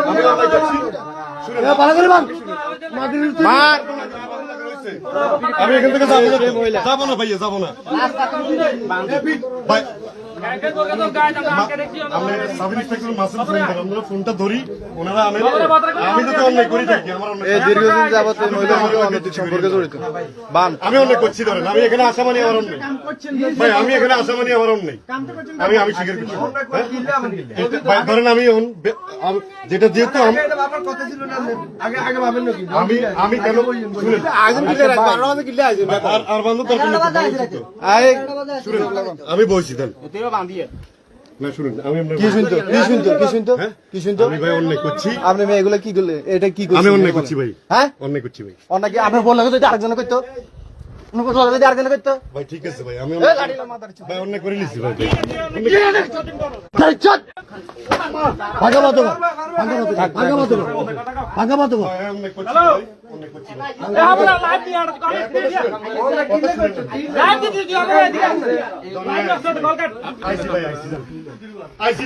আমি করছি। শুনেন। আমি এখান থেকে যাব না। যাব না ভাইয়া যাব না। আমি ফোনটা ধরি ওনারা যদি করি থাকি আমার অন্যায় এই দীর্ঘদিন যাবত এই মহিলার সঙ্গে অনৈতিক সম্পর্কে জড়িত। বান আমি করছি ধরেন আমি এখানে আসা মানে আমার ভাই আমি এখানে আসা মানে আমার আমি আমি স্বীকার করছি? ভাই ধরেন আমি এখন যেটা যেহেতু আমি আমি কেন শুনেন। আর তো, তো। আমি বলছি দেন না আমি আপনার- কি শুনতো? কি শুনতো? কি শুনতো? হ্যাঁ? কি শুনতো? আমি ভাই অন্যায় করছি। আপনি কি করলে? এটা কি? আমি অন্যায় করছি ভাই। হ্যাঁ? অন্যায় করছি ভাই। অন্য আপনার বললে যদি করতো? ভাই ঠিক আছে ভাই আমি। ভাই অন্যায় করে ভাই। ভাগা মাতো ভাগা মাতো ভাগা মাতো ভাই। আইসি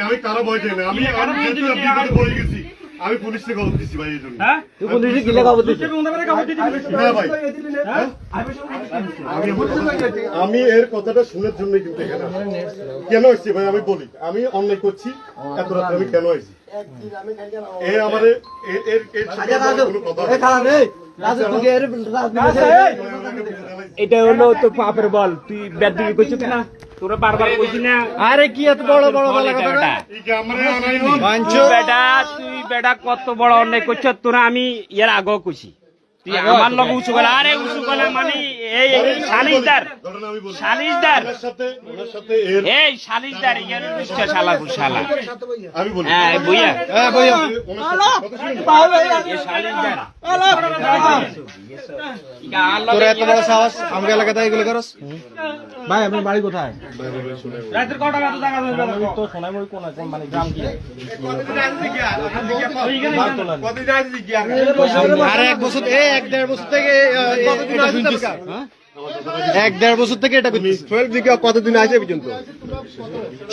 আমি কারও ভয় চাই না আমি আমি আপনি বলে গেছি। আমি পুলিশকে খবর দিচ্ছি ভাই এই জন্য। না ভাই। হ্যাঁ? আমি- আমি এর কথাটা শোনার জন্য কিন্তু এখানে কেন আসছি ভাই? আমি বলি আমি অন্যায় করছি এত রাত্রে আমি কেন আসছি? এ আমার এর এর কোনো কথা তুই রাজনীতি এটা হলো তো পাপের বল। তুই বেদবি করছিস না? তোরা বারবার কইছিস না? আরে কি এত বড় বড় বল বলা এটা কথা বেটা। এই যে আমার আনাই হন। পাঁচশো তুই বেটা কত বড় অন্যায় করছ তোরা আমি এর আগেও কইছি। আমার লগে উঁচু গলা আরে উঁচু গলা মানে এই সালিশদার। সালিশদার। এই সালিশদার ইয়ার দুষ্টা শালা শালা আমি বলি। হ্যাঁ বইয়া। হ্যাঁ বইয়া। এ তোর এত বড় সাহস? আমাকে এলাকাতে এগুলো করস? ভাই আপনার বাড়ি কোথায়? রাতের কটা বাজে জায়গা তো সোনাইমুড়ি কোন কোন মানে গ্রাম কি? আরে এক বছর এই এক দেড় বছর থেকে। হ্যাঁ? এক দেড় বছর থেকে এটা করতেছি। কতদিন আছে পর্যন্ত?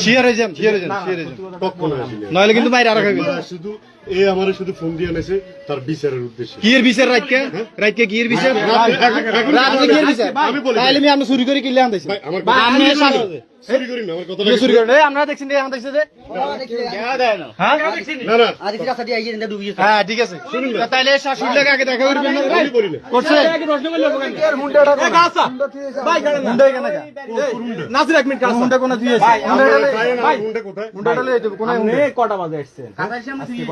শিয়ার হয়ে যাম শিয়ার হয়ে যাম শিয়ার হয়ে যাম নইলে কিন্তু বাইরে আরও খাবি শুধু এ আমার শুধু ফোন দিয়ে এনেছে তার বিচারের উদ্দেশ্যে। কি এর বিচার? রাইটকে রাইটকে কি এর বিচার বিচার? আমি বলি তাইলে আমি আপনি চুরি করে কিনলে আনতেছি ভাই, আমার কথা- চুরি করি না আমার কথাটা চুরি করেন এই আমরা দেখছেন এই আনতেছে যে হ্যাঁ না না হ্যাঁ ঠিক আছে তাইলে শাশুড়ি লাগে আগে দেখা করবেন না আমি বলি না করছে মুন্ডা এখানে কা? নাসির এক মিনিট মুন্ডা কোনা দিয়েছে আপনারা চাই মুন্ডা কোথায় মুন্ডাটা লয়ে যাবে কোনা কটা বাজে আসছেন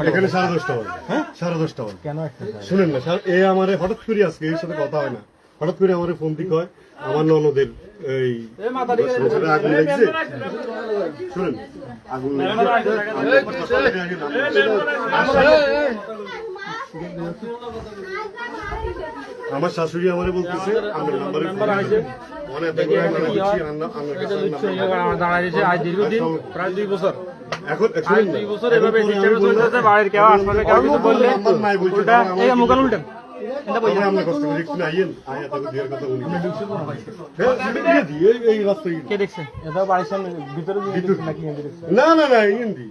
এখানে সাড়ে দশটা বাজে সাড়ে দশটা বাজে কেন শুনেন না স্যার এ আমার হঠাৎ করে আজকে এর সাথে কথা হয় না হঠাৎ করে আমার ফোন দিক হয় আমার ননদের এই শুনেন আগুন আমার শাশুড়ি আমারে বলতেছে আমার নাম্বারে এখন দুই বছর। এভাবে বাড়ির কেউ আসলে কেউ বললে। মুখান উল্টা না না না ইন্দি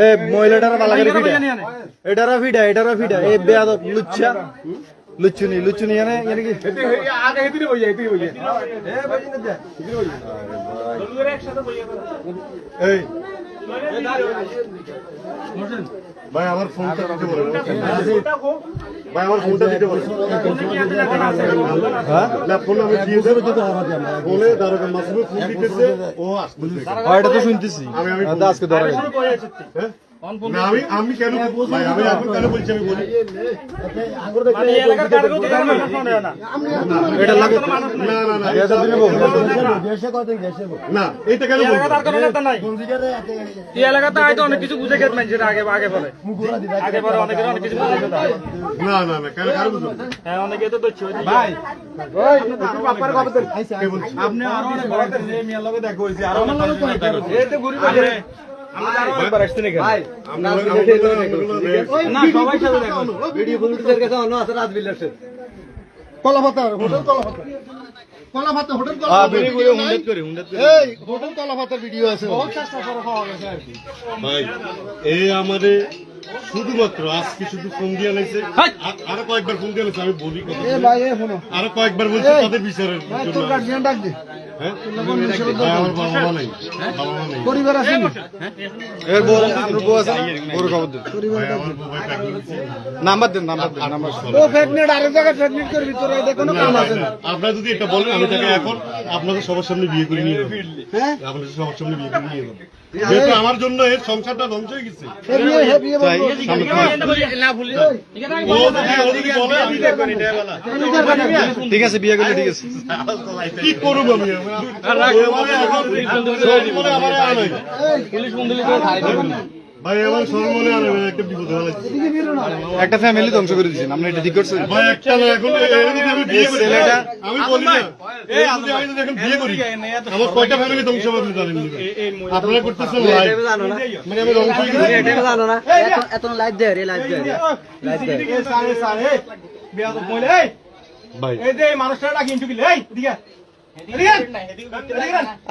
এ মহিলাটার বালা করে ফিডা এটারা ফিডা এটারা ফিডা এ বেয়াদব লুচ্ছা লুচ্চুনি লুচ্চুনি এনে এনে কি এই ভাই আমার ফোনটা দিতে বলেন ভাই আমার ফোনটা দিতে বলেন না ফোন আমি দিয়ে দেবো। ফোনে দারোগা মাসুমে ফোন দিতেছে ও আসতেছে। এটা তো শুনতেছি। আমি আমি আজকে হ্যাঁ? না আমি আমি কেন ভাই আমি এখন কেন বলছি? আমি বলি। এটা লাগে না না না। না। এটা কেন এই এলাকাতে হয়তো অনেক কিছু বুঝে গেছে মানুষের আগে আগে পরে আগে পরে অনেকের অনেক কিছু বুঝে গেছে না না না কেন কেন বুঝব হ্যাঁ অনেকে তো দচ্ছে ভাই আপনি আরও অনেক দেখা হইছে আরও অনেক একবার না সবাই সাথে দেখা। ভিডিও ফুটেজের কাছে অন্য আছে রাজবিল্লার কলাপাতার হোটেল কলাপাতার কলাপাতা হোটেল এই হোটেল ভিডিও আছে। ভাই এই আমারে শুধুমাত্র আজকে শুধু ফোন দিয়ে আরও কয়েকবার ফোন দিয়ে আমি বলি কথা। এ ভাই এ শোনো। আরও কয়েকবার বলছি তাদের বিচারের জন্য হ্যাঁ? পরিবার আছে আপনার বউ আছে বউর খবর দেন পরিবার ভাই, ডাক আমার বাবা প্রেগনেন্সি নাম্বার দেন নাম্বার দেন নাম্বার ও ফেকনেট আরেক জায়গায় ফেকনেট করবি তোর এটা কোনো কাম আছে না। আপনারা যদি এটা বলেন আমি তাকে এখন আপনাদের সবার সামনে বিয়ে করে নিয়ে যাব। হ্যাঁ? আপনাদের সবার সামনে বিয়ে করে নিয়ে যাব। যেহেতু আমার জন্য এর সংসারটা ধ্বংস হয়ে গেছে। হে বিয়ে হে বিয়ে তাই বলব সামনে ও যদি ও যদি বলে আমি ঠিক আছে বিয়ে করলে ঠিক আছে। কি করব আমি? ও ভাই আমার একটা বিপদ একটা ফ্যামিলি ধ্বংস করে দিয়েছেন আপনি এটা ঠিক করছেন ভাই একটা না এখন এ- এ যদি আমি বিয়ে করি ছেলেটা- আমি বলি না এই আমি যদি বিয়ে করি আমার কয়টা ফ্যামিলি ধ্বংস হবে আপনি জানেন আপনারা করতেছেন লাইভ মানে আমি ধ্বংস হয়ে গেছি জানো না এত এত লাইভ দেয় রে লাইভ দেয় লাইভ দেয় ভাই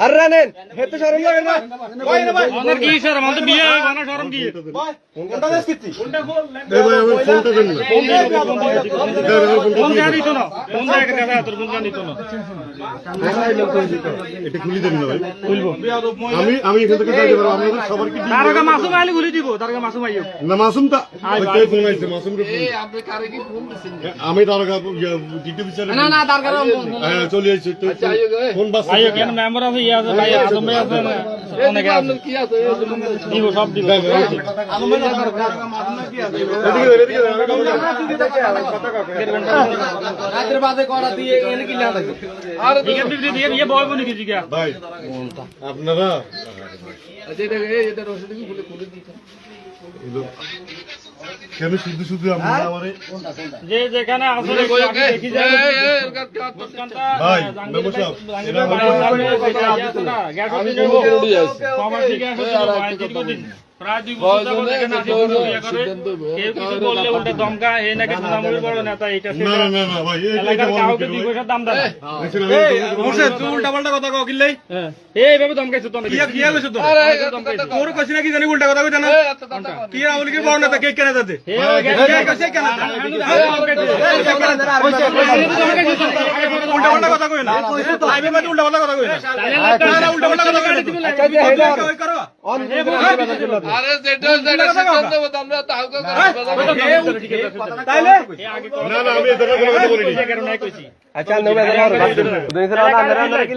আর রানেন হেতে শরম লাগে না। আমার কি স্যার আমার তো বিয়ে হয় না। শরম কি এই ভাই আমার ফোনটা দেন না। দেন, আমার ফোনটা ফোন দিয়ে দেয়া দেন। দিত না ফোন দেয়া কে দেখা তোর ফোন দেয়া দিত না এটা খুলে দেন ভাই খুলবো। আমি আমি এখান থেকে যাইতে পারব। আপনাদের সবার কি তার মাসুম আইলে খুলে দিব তার মাসুম আইও। না মাসুম তা ওই ফোন আইছে? মাসুম রে ফোন আমি তার ডিটি বিচারে না না তার হ্যাঁ চলে আইছে। তো ফোন বাস আইও কেন মেম্বার আছে ইয়া আছে ভাই আজম ভাই আছে না অনেকে আছে। দিব সব দিব। টিকেট বিক্রি দিয়ে বিয়ে বয় বনি কিছু গিয়া ভাই আপনারা? কেন শুধু শুধু আপনারা আমারে যে যেখানে আসলে দেখি যায় ভাই, মেম্বার সাহেব, জাহাঙ্গীর এরা ভাই আমার- সামনে আছে না, গ্যাস অফিসে যাব। সবার থেকে গ্যাস অফিসে যাব, আজ দীর্ঘদিন। প্রায় দুই বছর যাবত এখানে আসি, কোনো ইয়ে করে। কেউ কিছু বললে উল্টে দমকা, নাকি বড় নেতা, সেটা। এলাকার কাউকে দুই? দাম দেয় তুই পাল্টা কথা কও কিল্লাই হ্যাঁ। এইভাবে দমকাইছো তো নাকি? কি হইছে তো দমকাইছো। কইছি নাকি জানি উল্টা কথা কইতা না কি রাহুল কি বড় নেতা কে কেন যাতে কে কইছে কেন উল্টা পাল্টা কথা কই না লাইভে মানে উল্টা পাল্টা কথা কই না উল্টা পাল্টা কথা কই না কই করো তাইলে না না আমি এটা কোনো কথা বলিনি আচ্ছা নবে দুইশো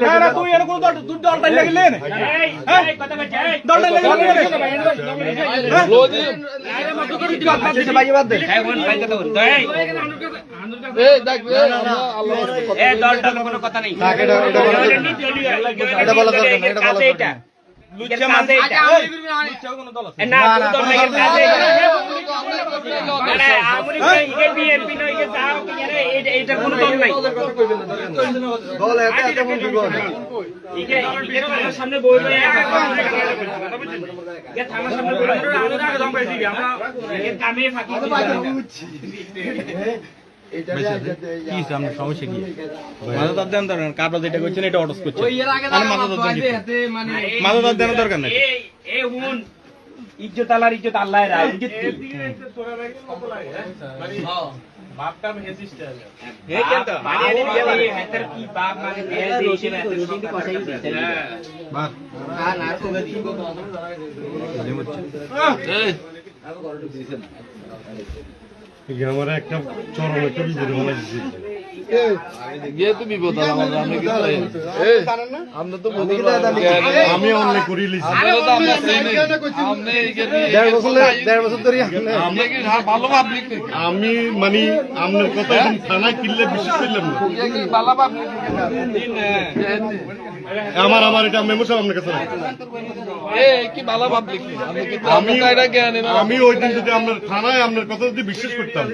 না না তুই এর কোন দল তুই দল টাইলে গেলে না এই, এই, কথা বলছে, এই। দল টাইলে গেলে ভাই বাদ দে এই, বোন, ভাই কথা বল। এই। এই দলটার কোনো কথা নেই। এটা- এটা বলা দলের মানে মন সামনে বই থানার সামনে আমরা কামে ফাঁকি। কি সামনে সমস্যা কি? মাথা দাঁত দেন দরকার কাপড় যেটা করছেন এটা অটস করছে মানে মাথা দেন মাথা দাঁত দেন দরকার নাই। এই এই ইজ্জত আল্লাহর ইজ্জত আল্লাহ। রা ইজ্জত কেন মানে এই বিয়ে হাতের কি বাপ মানে বিয়ে দিয়েছে না এত রুটিন কষাই দিয়েছে। এই আমার একটা চরম একটা বিপদ বানাই আমি মানে আপনার কথা এখন থানায় কিনলে বিশ্বাস করলাম আমার আমার এটা মেমো সাহেব আপনার কাছে আমি আমি ওই দিন যদি আপনার থানায় আপনার কথা যদি বিশ্বাস করতাম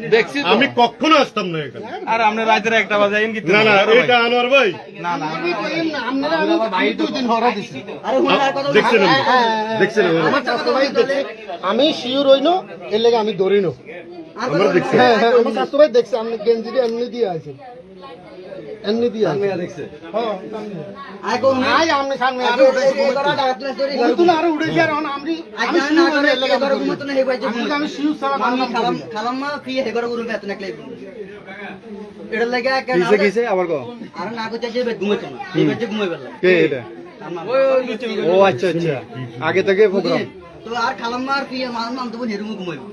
আমি কখনো আসতাম না এখানে। আর আপনি রাতের একটা বাজে আইন কি না না এটা আনোয়ার ভাই। দেখছেন আপনি? দেখছেন আপনি? আমার চাচা ভাই দেখছে। আমি শিওর হইনো এর লেগে আমি দৌড়িনো আমরা দেখছি। হ্যাঁ হ্যাঁ আমার ভাই দেখছে। গেঞ্জিটা এমনি দিয়ে আছেন এমনি দিয়া আগে কোন আই আমনে সামনে। আরও আমি আমি শিউ না করে না আমি আমি শিউ আমি খালাম খালাম ফি গুরু বেতন একলাই এটা লাগে একটা কিসে কিসে? আবার কো। আর না যে ঘুমাইতো না। এই বাজে ঘুমাইবে কে এটা? ও আচ্ছা আচ্ছা। আগে থেকে প্রোগ্রাম। তো আর খালাম মা আর ফি মান মান তো হেরুম ঘুমাইবো।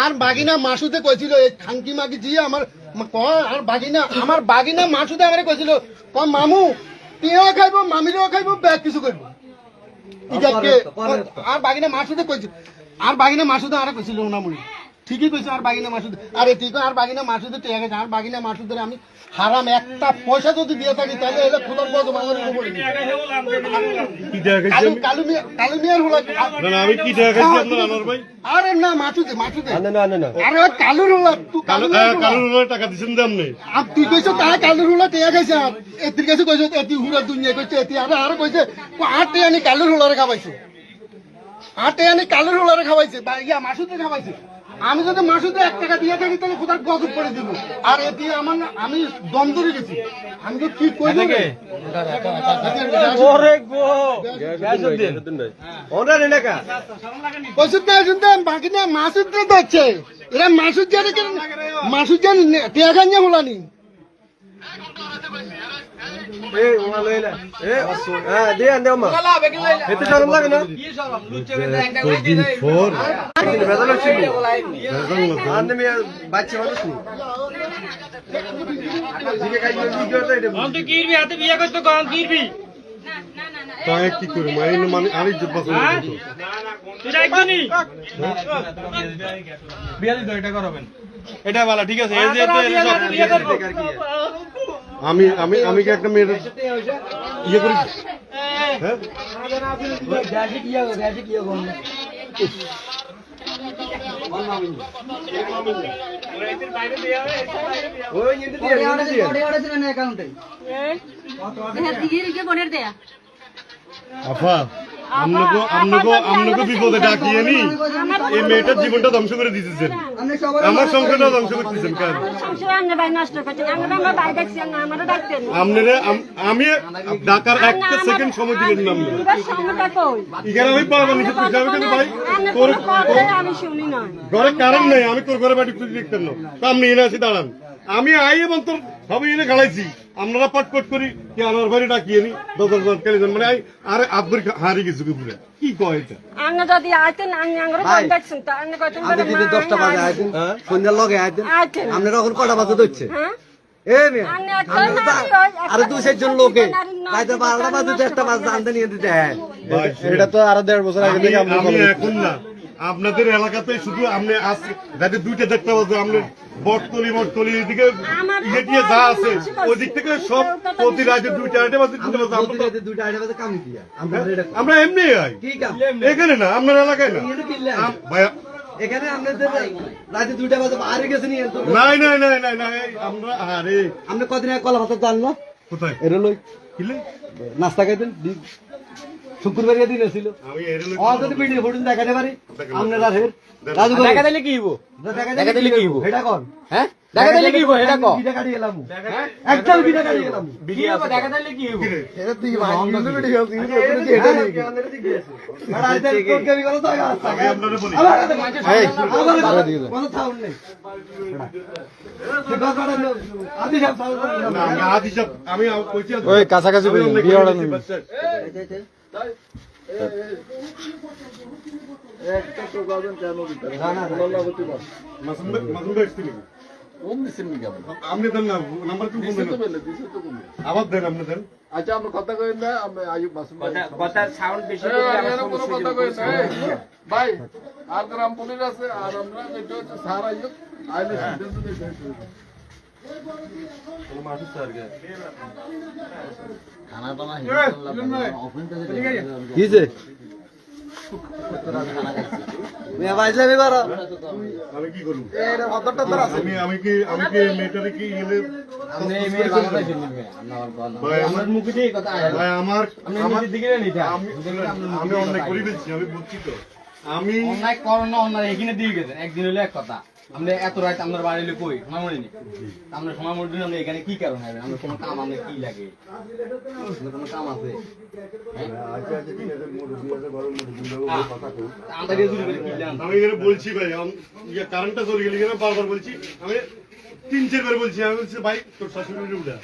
আর বাগিনা মাসুতে কইছিল এই খানকি মাগি জি আমার আর বাগিনা আমার বাগিনা মাসুতে আমারে কইছিল কয় মামু তুইও খাইব মামিরও খাইব ব্যাগ কিছু করব কে আর বাগিনা মাসুতে কইছিল আর বাগিনা মাসুতে আরে কইছিল না মুড়ি ঠিকই কইছে আর বাগিনা মাসুদ। আরে ঠিক আর বাগিনা মাসুদে টিয়া গেছে আর বাগিনা মাসুদের আমি হারাম একটা পয়সা যদি দিয়ে থাকি তাহলে এটা খোদার পদ আমার উপরে কি টাকা খাইছি? কালু আমি? কালু মিয়া কালু মিয়ার হলো না না আমি কি টাকা খাইছি আপনার আনোয়ার ভাই? আরে না মাসুদে মাসুদে। না না না। আরে ওই কালুর হলো তুই কালো কালু মিয়ার হলো। টাকা দিছেন দাম নেই আর তুই কইছো তাই কালুর হলো টিয়া খাইছে আর এতির কাছে কইছো এতি হুরা দুনিয়া কইছে এতি আরে আর কইছে আর টিয়া নি কালুর হলো খাওয়াইছে। আর টিয়া নি কালুর হলো খাওয়াইছে বা ইয়া মাসুদে খাওয়াইছে। আমি যদি মাসুদে এক টাকা দিয়ে থাকি তাহলে কোথায় গজব করে দিব? আর এটি আমার আমি দম ধরে গেছি। আমি তো কি করি বাকি না মাসুদ এরা মাসুদ জানে মাসুদ জান টিয়া গাঞ্জা হলানি এ ওয়া লইলা। এ হ্যাঁ দে আন দে মা এতে শরম লাগে না? হচ্ছে আন বাচ্চা মানুষ নি। দিকে কাজ ভিডিও তো এটা তুই কিরবি হাতে বিয়ে করতে কম কিরবি তাই কি করব মাই মানে আরেক জব তুই রাখবি এটা করবেন। এটা ভালো ঠিক আছে এই যে বিয়ে করব। আমি আমি আমি কি একটা মেয়ের ইয়ে করি? হ্যাঁ? আফা। আমনগো আমনগো আমনগো বিপদে ডাকিয়ে নি। এই মেয়েটার জীবনটা ধ্বংস করে দিতেছেন। আমার সংসারটা ধ্বংস করতেছেন কেন আম- আমি ডাকার একটা সেকেন্ড সময় দিলেন না আপনি এবার এখানে আমি পারব নিচে তুই যাবে কেন ভাই? তোর আমি ঘরে কারণ নেই আমি তোর ঘরে বাড়ি খুঁজে দেখতেন না। তো আপনি এনে আছি দাঁড়ান। আমি আই এবং তোর সবই এনে গালাইছি। আপনারা পটপট করি কি আমার বাড়ি ডাকিয়ে নি দশ দশ কেলে মানে আরে আব্বুর হারি গেছে পুরো। কি কয় এটা? আঙ্গে যদি আইতেন আঙ্গে আঙ্গরও ভাই, দেখছেন তো কইতেন আপনি দিদি দশটা বাজে আইতেন সন্ধ্যার লগে আইতেন। এখন কটা বাজে হ্যাঁ? আমরা দু চারজন লোকে। রাইতে বারোটা বাজে তো একটা বাজে আনতে নিয়ে দিতে। হ্যাঁ এটা তো আরও দেড় বছর আগে থেকে আমি এখন না। আপনাদের এলাকাতে শুধু আপনি আজকে যাতে দুইটা দেখতে পাবো আপনি বটতলি বটতলি এদিকে ইয়ে টিয়ে যা আছে ওই দিক থেকে সব প্রতি রাজ্যে দুইটা আড়াইটা বাজে তিনটা বাজে। দুইটা আইটা বাজে কাম দিয়া আমরা এমনি কাম? এখানে না আপনার এলাকায় না। এখানে ভাইয়া। এখানে আপনাদের রাতে দুইটা বাজে বাইরে গেছে নিয়ে নাই নাই নাই নাই নাই আমরা আরে। আপনি কদিন আগে কলা ভাত জানলো কোথায়? এটা লই কিলে? নাস্তা খাইতেন? শুক্রবারে দিন ছিল আমি এর যদি ভিডিও দেখাতে পারি। আপনার আর। হের দেখান। রাজু ভাই। দেখা দিলে কি হইব? দেখা দিলে কি হইব? এটা কোন। হ্যাঁ? দেখা দিলে কি হইব? এটা কো বিটা কাটি এলাম। একদম বিটা কাটি এলাম। ভিডিও দেখা দিলে কি হইব? এটা তুই অন্ধ ভিডিও। তুই এটা নিয়ে আর আইতে তোকে আমি কথা আমি আপনারে বলি। এই আবার কথা থাউন নেই। ঠিক আছে আদি সব না, আমি আদি সব মাসুম ভাই- নাকি? আপনি? দেন না নাম্বার দেন। আবার দেন আপনি দেন। আচ্ছা আমরা কথা কই না আমি আয়ুব মাসুম ভাই। কথা সাউন্ড বেশি এ, আমি কোনো কথা কই না ভাই আর গ্রাম পুলিশ আছে আর আমরা হচ্ছে স্যার আয়ুব আইলে সিদ্ধান্ত নিতে কিছে মেয়া বাইজলে এবার আমি কি করব? এটা ভদ্রটা আমি আমি কি মেয়েটারে কি আপনি এই মেয়ের ভালো লাগছেন ভাই আমার মুখে দিয়ে কথা আয়। ভাই আমার আপনি আমার নিজের দিকে নিতে আমি আমি অনেক ফেলছি আমি বুঝছি তো। আমি অন্যায় করো না অন্যায়। এখানে দিয়ে গেছেন একদিন হলে এক কথা। আমরা এত রাত আপনার বাড়ি লোক কই? মামনি নি? আমরা সময় মধ্যে আমরা এখানে কি কারণ হবে আমরা কোনো কাম আমরা কি লাগে? কোনো কাম আছে? আমরা আমি এখানে বলছি ভাই ইয়ে কারেন্টটা চলে গেলে বারবার বলছি। আমি তিন চারবার বলছি আমি বলছি ভাই তোর শাশুড়ি উঠা।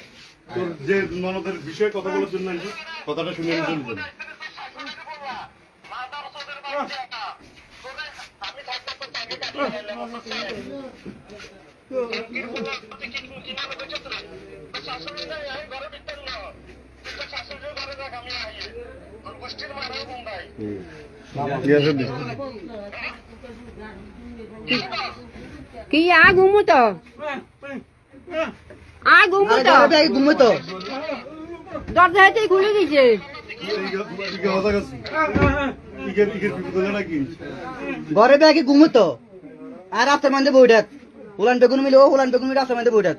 তোর যে ননদের বিষয়ে কথা বলার জন্য কথাটা শুনে আমি কি আ ঘুমু তো? আ ঘুমু তো? ঘুমতো দরজা হাতে খুলে দিছে ঘরে ব্যাগে ঘুমতো? আর রাস্তার মধ্যে বইটাত উলান বেগুন মিলে ও উলান বেগুন মিলে রাস্তার মধ্যে বইটাত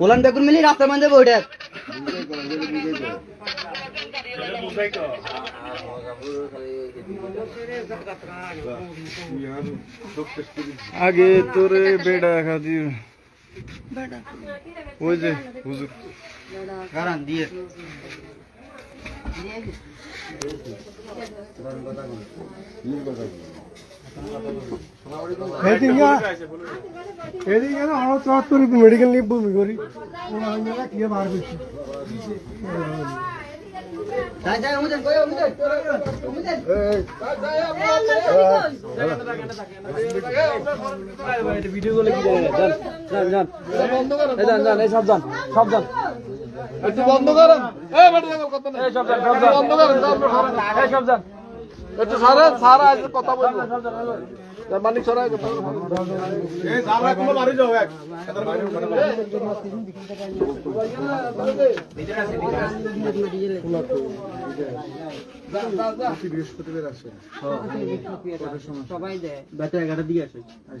উলান বেগুন মিলে রাস্তার মধ্যে বইটাত আগে তোরে বেড়া খাদি ওই যে হুজুর। কারণ দিয়ে। এদিকে আরও চুয়াত্তর মেডিকেল নিয়ে বমি করি কি বার করছি যাই যাই উমুদেন কই উমুদেন উমুদেন বন্ধ করেন একটু বন্ধ করেন এই দেখো কথা নেই একটু বন্ধ করেন একটু সরেন সারা আজ কথা বলব। মালিক সরাই কথা সবাই দেয়। বেটা এগারোটার দিকে আসে। আমি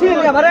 ঠিক আছে